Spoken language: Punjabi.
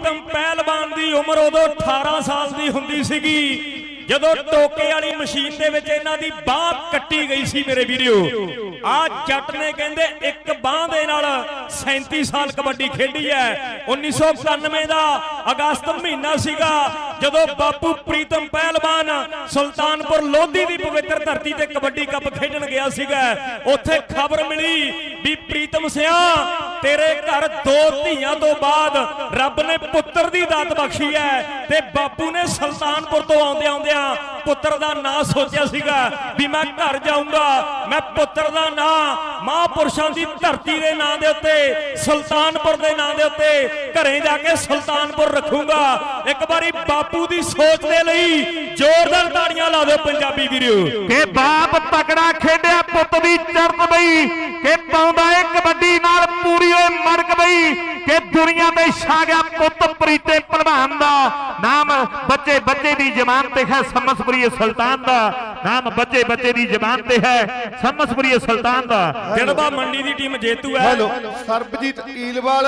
ਪ੍ਰੀਤਮ ਪਹਿਲਵਾਨ ਦੀ ਉਮਰ ਉਦੋਂ 18 ਸਾਲ ਦੀ ਹੁੰਦੀ ਸੀਗੀ। ਜਦੋਂ ਟੋਕੇ ਵਾਲੀ ਮਸ਼ੀਨ ਦੇ ਵਿੱਚ ਇਹਨਾਂ ਦੀ ਬਾਹ ਕੱਟੀ ਗਈ ਸੀ ਮੇਰੇ ਵੀਡੀਓ ਆ ਜੱਟ ਨੇ ਕਹਿੰਦੇ ਇੱਕ ਬਾਹ ਦੇ ਨਾਲ 37 ਸਾਲ ਕਬੱਡੀ ਖੇਡੀ ਹੈ। 1991 ਦਾ ਅਗਸਤ ਮਹੀਨਾ ਸੀਗਾ, ਜਦੋਂ ਬਾਪੂ ਪ੍ਰੀਤਮ ਪਹਿਲਵਾਨ ਸੁਲਤਾਨਪੁਰ ਲੋਧੀ ਦੀ ਪਵਿੱਤਰ ਧਰਤੀ ਤੇ ਕਬੱਡੀ ਕੱਪ ਖੇਡਣ ਗਿਆ ਸੀਗਾ। ਉੱਥੇ ਖਬਰ ਮਿਲੀ ਵੀ ਪ੍ਰੀਤਮ ਤੇਰੇ ਘਰ ਦੋ ਧੀਆਂ ਤੋਂ ਬਾਅਦ ਰੱਬ ਨੇ ਪੁੱਤਰ ਦੀ ਦਾਤ ਬਖਸ਼ੀ ਹੈ ਤੇ ਬਾਪੂ ਨੇ ਸੁਲਤਾਨਪੁਰ ਤੋਂ ਆਉਂਦੇ ਆਉਂਦਿਆਂ ਪੁੱਤਰ ਦਾ ਨਾਂ ਸੋਚਿਆ ਸੀਗਾ ਵੀ ਮੈਂ ਘਰ ਜਾਊਂਗਾ, ਮੈਂ ਪੁੱਤਰ ਦਾ ਨਾਂ ਮਹਾਂਪੁਰਸ਼ਾਂ ਦੀ ਧਰਤੀ ਦੇ ਨਾਂ ਦੇ ਉੱਤੇ, ਸੁਲਤਾਨਪੁਰ ਦੇ ਨਾਂ ਦੇ ਉੱਤੇ ਘਰੇ ਜਾ ਕੇ ਸੁਲਤਾਨਪੁਰ ਰੱਖੂੰਗਾ। ਇੱਕ ਵਾਰੀ ਬਾਪੂ ਦੀ ਸੋਚ ਦੇ ਲਈ ਜ਼ੋਰਦਾਰ ਤਾੜੀਆਂ ਲਾ ਦਿਓ ਪੰਜਾਬੀ ਵੀਰੋ। ਕਿ ਬਾਪ ਤਕੜਾ ਖੇਡਿਆ, ਪੁੱਤ ਦੀ ਚਰਤ ਨਾਲ ਪੂਰੀ ਓਏ ਮੜਕ ਬਈ ਕਿ ਦੁਨੀਆ ਤੇ ਛਾ ਗਿਆ ਪੁੱਤ ਪ੍ਰੀਤੇ ਪਹਿਲਵਾਨ ਦਾ। ਨਾਮ ਬੱਚੇ ਬੱਚੇ ਦੀ ਜ਼ਬਾਨ ਤੇ ਹੈ ਸਮਸਪੁਰੀ ਸੁਲਤਾਨ ਦਾ। ਨਾਮ ਬੱਚੇ ਬੱਚੇ ਦੀ ਜ਼ਬਾਨ ਤੇ ਹੈ ਸਮਸਪੁਰੀ ਸੁਲਤਾਨ ਦਾ। ਦਿੜਬਾ ਮੰਡੀ ਦੀ ਟੀਮ ਜੇਤੂ ਹੈ। ਹੈਲੋ ਸਰਬਜੀਤ ਈਲਵਾਲ।